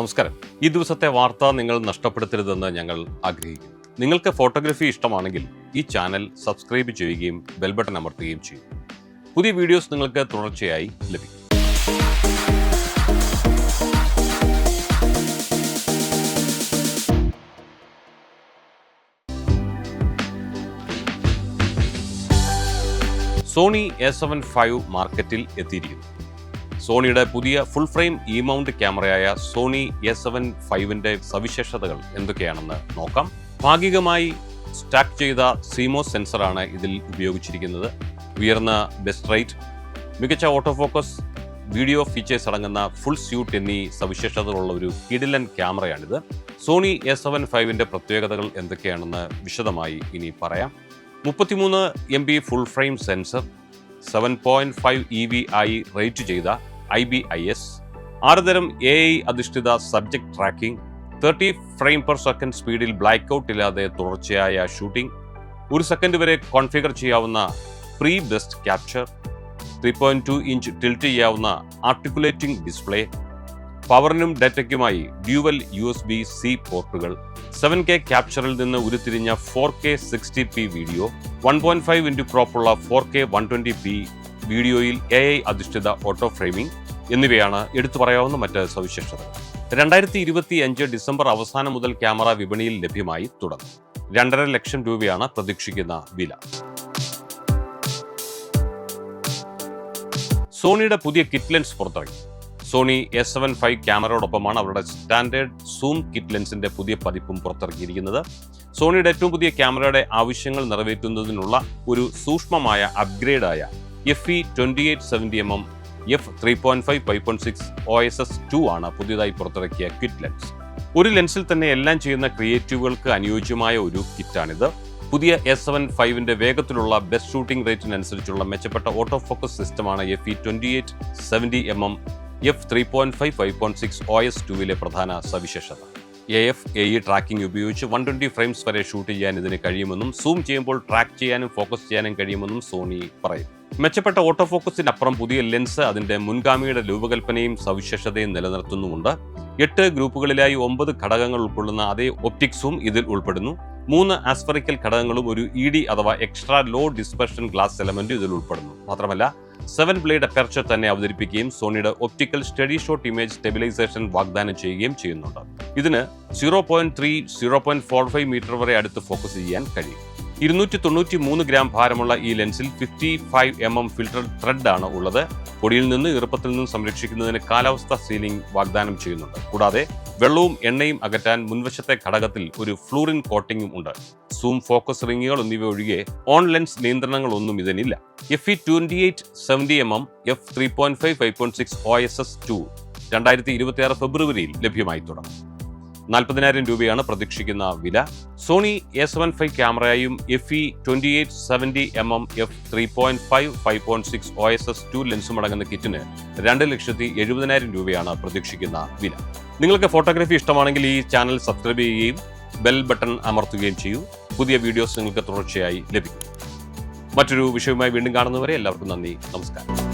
നമസ്കാരം. ഈ ദിവസത്തെ വാർത്ത നിങ്ങൾ നഷ്ടപ്പെടുത്തരുതെന്ന് ഞങ്ങൾ ആഗ്രഹിക്കുന്നു. നിങ്ങൾക്ക് ഫോട്ടോഗ്രാഫി ഇഷ്ടമാണെങ്കിൽ ഈ ചാനൽ സബ്സ്ക്രൈബ് ചെയ്യുകയും ബെൽ ബട്ടൺ അമർത്തുകയും ചെയ്യും. പുതിയ വീഡിയോസ് നിങ്ങൾക്ക് തുടർച്ചയായി ലഭിക്കും. സോണി എ സെവൻ ഫൈവ് മാർക്കറ്റിൽ എത്തിയിരിക്കുന്നു. സോണിയുടെ പുതിയ ഫുൾ ഫ്രെയിം ഇ മൗണ്ട് ക്യാമറയായ സോണി എ സെവൻ ഫൈവിന്റെ സവിശേഷതകൾ എന്തൊക്കെയാണെന്ന് നോക്കാം. ഭാഗികമായി സ്റ്റാക്ക് ചെയ്ത സീമോ സെൻസറാണ് ഇതിൽ ഉപയോഗിച്ചിരിക്കുന്നത്. ഉയർന്ന ബെസ്റ്റ് റേറ്റ് മികച്ച ഓട്ടോ ഫോക്കസ് വീഡിയോ ഫീച്ചേഴ്സ് അടങ്ങുന്ന ഫുൾ സ്യൂട്ട് എന്നീ സവിശേഷതകളുള്ള ഒരു കിഡിലൻ ക്യാമറയാണിത്. സോണി എ സെവൻ ഫൈവിന്റെ പ്രത്യേകതകൾ എന്തൊക്കെയാണെന്ന് വിശദമായി ഇനി പറയാം. മുപ്പത്തിമൂന്ന് M B full frame sensor seven point five E V ആയി റേറ്റ് ചെയ്ത ഐ ബി ഐ എസ് ആറുതരം എ ഐ അധിഷ്ഠിത subject tracking thirty frame per second സ്പീഡിൽ ബ്ലാക്ക് ഔട്ട് ഇല്ലാതെ തുടർച്ചയായ ഷൂട്ടിംഗ് ഒരു സെക്കൻഡ് വരെ കോൺഫിഗർ ചെയ്യാവുന്ന pre best capture three point two inch tilt ചെയ്യാവുന്ന ആർട്ടിക്കുലേറ്റിംഗ് ഡിസ്പ്ലേ പവറിനും ഡാറ്റയ്ക്കുമായി dual U S B C പോർട്ടുകൾ സെവൻ കെ ക്യാപ്ചറിൽ നിന്ന് ഉരുത്തിരിഞ്ഞ four K sixty P video one point five into ക്രോപ്പുള്ള four K one twenty P വീഡിയോയിൽ A I അധിഷ്ഠിത auto framing എന്നിവയാണ് എടുത്തു പറയാവുന്ന മറ്റ് സവിശേഷതകൾ. രണ്ടായിരത്തി ഇരുപത്തി അഞ്ച് ഡിസംബർ അവസാനം മുതൽ ക്യാമറ വിപണിയിൽ ലഭ്യമായി തുടങ്ങും രണ്ടര ലക്ഷം രൂപയാണ് പ്രതീക്ഷിക്കുന്ന വില. സോണിയുടെ പുതിയ കിറ്റ് ലെൻസ് പുറത്തിറങ്ങി. സോണി എസ് സെവൻ ഫൈവ് ക്യാമറയോടൊപ്പമാണ് അവരുടെ സ്റ്റാൻഡേർഡ് സൂം കിറ്റ് ലെൻസിന്റെ പുതിയ പതിപ്പും പുറത്തിറക്കിയിരിക്കുന്നത്. സോണിയുടെ ഏറ്റവും പുതിയ ക്യാമറയുടെ ആവശ്യങ്ങൾ നിറവേറ്റുന്നതിനുള്ള ഒരു സൂക്ഷ്മമായ അപ്ഗ്രേഡായ F E twenty eight seventy M M F three point five five point six O S S two ആണ് പുതിയതായി പുറത്തിറക്കിയ കിറ്റ് ലെൻസ് ഒരു ലെൻസിൽ തന്നെ എല്ലാം ചെയ്യുന്ന ക്രിയേറ്റീവുകൾക്ക് അനുയോജ്യമായ ഒരു കിറ്റാണിത് പുതിയ എസ് സെവൻ ഫൈവിന്റെ വേഗത്തിലുള്ള ബെസ്റ്റ് ഷൂട്ടിംഗ് റേറ്റിനനുസരിച്ചുള്ള മെച്ചപ്പെട്ട ഓട്ടോ ഫോക്കസ് സിസ്റ്റമാണ് F E twenty eight seventy M M F three point five five point six O S ടുവിലെ പ്രധാന സവിശേഷത. A F A E tracking ഉപയോഗിച്ച് വൺ ട്വന്റി ഫ്രെയിംസ് വരെ ഷൂട്ട് ചെയ്യാൻ ഇതിന് കഴിയുമെന്നും സൂം ചെയ്യുമ്പോൾ ട്രാക്ക് ചെയ്യാനും ഫോക്കസ് ചെയ്യാനും കഴിയുമെന്നും സോണി പറയും മെച്ചപ്പെട്ട ഓട്ടോ ഫോക്കസിനപ്പുറം പുതിയ ലെൻസ് അതിന്റെ മുൻഗാമിയുടെ രൂപകൽപ്പനയും സവിശേഷതയും നിലനിർത്തുന്നുമുണ്ട്. എട്ട് ഗ്രൂപ്പുകളിലായി ഒമ്പത് ഘടകങ്ങൾ ഉൾക്കൊള്ളുന്ന അതേ ഒപ്റ്റിക്സും ഇതിൽ ഉൾപ്പെടുന്നു. മൂന്ന് ആസ്ഫറിക്കൽ ഘടകങ്ങളും ഒരു ഇ ഡി അഥവാ extra low dispersion glass element ഇതിൽ ഉൾപ്പെടുന്നു. മാത്രമല്ല സെവൻ ബ്ലേഡ് അപ്പർച്ചർ തന്നെ അവതരിപ്പിക്കുകയും സോണിയുടെ optical steady shot image stabilisation വാഗ്ദാനം ചെയ്യുകയും ചെയ്യുന്നുണ്ട്. ഇതിന് zero point three zero point four five metre വരെ അടുത്ത് ഫോക്കസ് ചെയ്യാൻ കഴിയും. ഇരുന്നൂറ്റി തൊണ്ണൂറ്റി മൂന്ന് ഗ്രാം ഭാരമുള്ള ഈ ലെൻസിൽ fifty five M M filter thread ആണ് ഉള്ളത്. പൊടിയിൽ നിന്ന് ഈർപ്പത്തിൽ നിന്നും സംരക്ഷിക്കുന്നതിന് കാലാവസ്ഥ സീലിംഗ് വാഗ്ദാനം ചെയ്യുന്നുണ്ട്. കൂടാതെ വെള്ളവും എണ്ണയും അകറ്റാൻ മുൻവശത്തെ ഘടകത്തിൽ ഒരു ഫ്ലൂറിൻ കോട്ടിംഗും ഉണ്ട്. സൂം ഫോക്കസ് റിങ്ങുകൾ എന്നിവ ഒഴികെ ഓൺ ലെൻസ് നിയന്ത്രണങ്ങളൊന്നും ഇതിനില്ല. F E twenty eight seventy M M F three point five five point six O S S two രണ്ടായിരത്തി ഇരുപത്തിയാറ് ഫെബ്രുവരിയിൽ ലഭ്യമായി തുടങ്ങും. നാൽപ്പതിനായിരം രൂപയാണ് പ്രതീക്ഷിക്കുന്ന വില. Sony A seven five ക്യാമറയായും F E twenty eight seventy M M F three point five five point six O S S two ലെൻസും അടങ്ങുന്ന കിറ്റിന് രണ്ട് ലക്ഷത്തി എഴുപതിനായിരം രൂപയാണ് പ്രതീക്ഷിക്കുന്ന വില. നിങ്ങൾക്ക് ഫോട്ടോഗ്രാഫി ഇഷ്ടമാണെങ്കിൽ ഈ ചാനൽ സബ്സ്ക്രൈബ് ചെയ്യുകയും ബെൽ ബട്ടൺ അമർത്തുകയും ചെയ്യൂ. പുതിയ വീഡിയോസ് നിങ്ങൾക്ക് തുടർച്ചയായി ലഭിക്കും. മറ്റൊരു വിഷയവുമായി വീണ്ടും കാണുന്നവരെ എല്ലാവർക്കും നന്ദി. നമസ്കാരം.